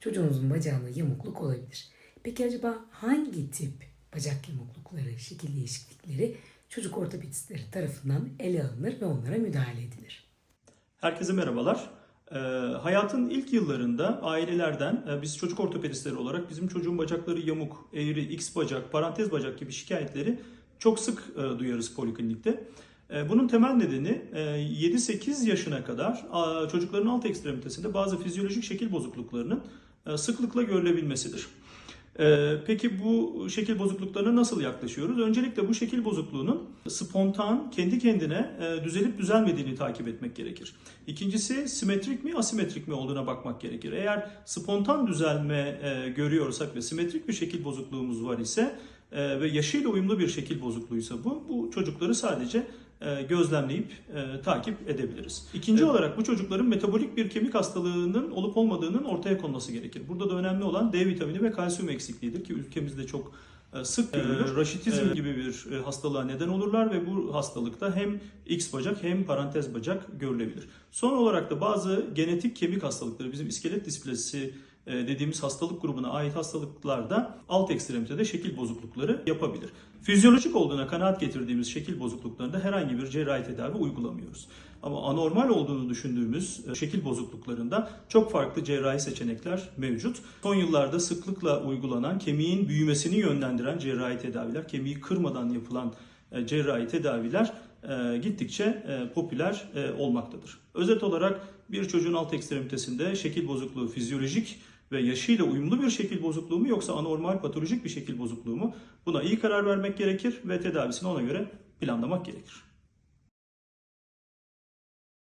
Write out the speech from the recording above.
çocuğunuzun bacağında yamukluk olabilir. Peki acaba hangi tip bacak yamuklukları, şekil değişiklikleri çocuk ortopedistleri tarafından ele alınır ve onlara müdahale edilir? Herkese merhabalar. Ee, hayatın ilk yıllarında ailelerden e, biz çocuk ortopedistleri olarak bizim çocuğun bacakları yamuk, eğri, x bacak, parantez bacak gibi şikayetleri çok sık e, duyarız poliklinikte. E, bunun temel nedeni e, 7-8 yaşına kadar a, çocukların alt ekstremitesinde bazı fizyolojik şekil bozukluklarının e, sıklıkla görülebilmesidir. Ee, Peki bu şekil bozukluklarına nasıl yaklaşıyoruz? Öncelikle bu şekil bozukluğunun spontan, kendi kendine e, düzelip düzelmediğini takip etmek gerekir. İkincisi simetrik mi, asimetrik mi olduğuna bakmak gerekir. Eğer spontan düzelme e, görüyorsak ve simetrik bir şekil bozukluğumuz var ise e, ve yaşıyla uyumlu bir şekil bozukluğuysa bu, bu çocukları sadece e, gözlemleyip e, takip edebiliriz. İkinci olarak bu çocukların metabolik bir kemik hastalığının olup olmadığının ortaya konması gerekir. Burada da önemli olan D vitamini ve kalsiyum eksikliğidir ki ülkemizde çok e, sık görülür. Raşitizm gibi bir e, hastalığa neden olurlar ve bu hastalıkta hem X bacak hem parantez bacak görülebilir. Son olarak da bazı genetik kemik hastalıkları bizim iskelet displazisi dediğimiz hastalık grubuna ait hastalıklarda alt ekstremitede şekil bozuklukları yapabilir. Fizyolojik olduğuna kanaat getirdiğimiz şekil bozukluklarında herhangi bir cerrahi tedavi uygulamıyoruz. Ama anormal olduğunu düşündüğümüz e, şekil bozukluklarında çok farklı cerrahi seçenekler mevcut. Son yıllarda sıklıkla uygulanan kemiğin büyümesini yönlendiren cerrahi tedaviler, kemiği kırmadan yapılan e, cerrahi tedaviler e, gittikçe e, popüler e, olmaktadır. Özet olarak bir çocuğun alt ekstremitesinde şekil bozukluğu fizyolojik ve yaşıyla uyumlu bir şekil bozukluğu mu yoksa anormal patolojik bir şekil bozukluğu mu? Buna iyi karar vermek gerekir ve tedavisini ona göre planlamak gerekir.